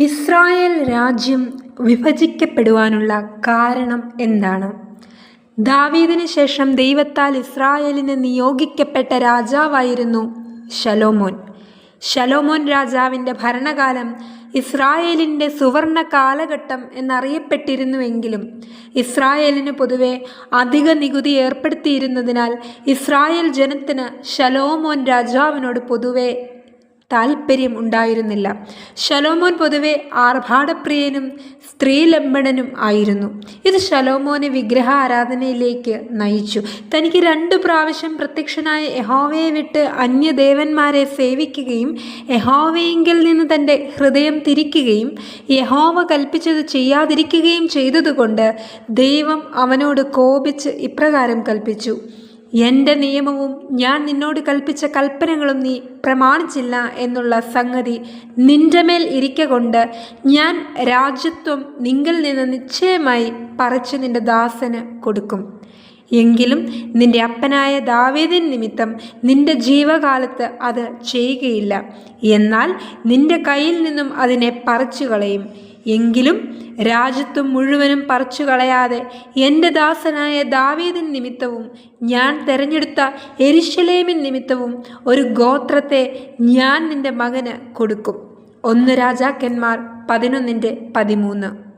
Israel രാജ്യം വിഭജിക്കപ്പെടുവാനുള്ള കാരണം എന്താണ്? ദാവീദിന് ശേഷം ദൈവത്താൽ ഇസ്രായേലിന് നിയോഗിക്കപ്പെട്ട രാജാവായിരുന്നു ഷലോമോൻ ഷലോമോൻ രാജാവിന്റെ ഭരണകാലം ഇസ്രായേലിന്റെ സുവർണ കാലഘട്ടം എന്നറിയപ്പെട്ടിരുന്നുവെങ്കിലും ഇസ്രായേലിന് പൊതുവെ അധിക നികുതി ഏർപ്പെടുത്തിയിരുന്നതിനാൽ ഇസ്രായേൽ ജനത്തിന് ശലോമോൻ രാജാവിനോട് പൊതുവെ താല്പര്യം ഉണ്ടായിരുന്നില്ല. ശലോമോൻ പൊതുവെ ആർഭാടപ്രിയനും സ്ത്രീലംബടനും ആയിരുന്നു. ഇത് ശലോമോനെ വിഗ്രഹ ആരാധനയിലേക്ക് നയിച്ചു. തനിക്ക് രണ്ടു പ്രാവശ്യം പ്രത്യക്ഷനായ യഹോവയെ വിട്ട് അന്യദേവന്മാരെ സേവിക്കുകയും യഹോവയെങ്കിൽ നിന്ന് തന്റെ ഹൃദയം തിരിക്കുകയും യഹോവ കൽപ്പിച്ചത് ചെയ്യാതിരിക്കുകയും ചെയ്തതുകൊണ്ട് ദൈവം അവനോട് കോപിച്ച് ഇപ്രകാരം കൽപ്പിച്ചു. എന്റെ നിയമവും ഞാൻ നിന്നോട് കൽപ്പിച്ച കൽപ്പനകളും നീ പ്രമാണിച്ചില്ല എന്നുള്ള സംഗതി നിന്റെ മേൽ ഇരിക്ക കൊണ്ട് ഞാൻ രാജ്യത്വം നിങ്കിൽ നിന്ന് നിശ്ചയമായി പറിച്ചു നിന്റെ ദാസന് കൊടുക്കും. എങ്കിലും നിന്റെ അപ്പനായ ദാവേദിൻ നിമിത്തം നിന്റെ ജീവകാലത്ത് അത് ചെയ്യുകയില്ല. എന്നാൽ നിന്റെ കയ്യിൽ നിന്നും അതിനെ പറിച്ചു കളയും എങ്കിലും രാജ്യത്വം മുഴുവനും പറിച്ചു കളയാതെ എന്റെ ദാസനായ ദാവീദിൻ നിമിത്തവും ഞാൻ തിരഞ്ഞെടുത്ത എരിശലേമിൻ നിമിത്തവും ഒരു ഗോത്രത്തെ ഞാൻ നിന്റെ മകന് കൊടുക്കും. ഒന്ന് രാജാക്കന്മാർ പതിനൊന്നിന്റെ പതിമൂന്ന്.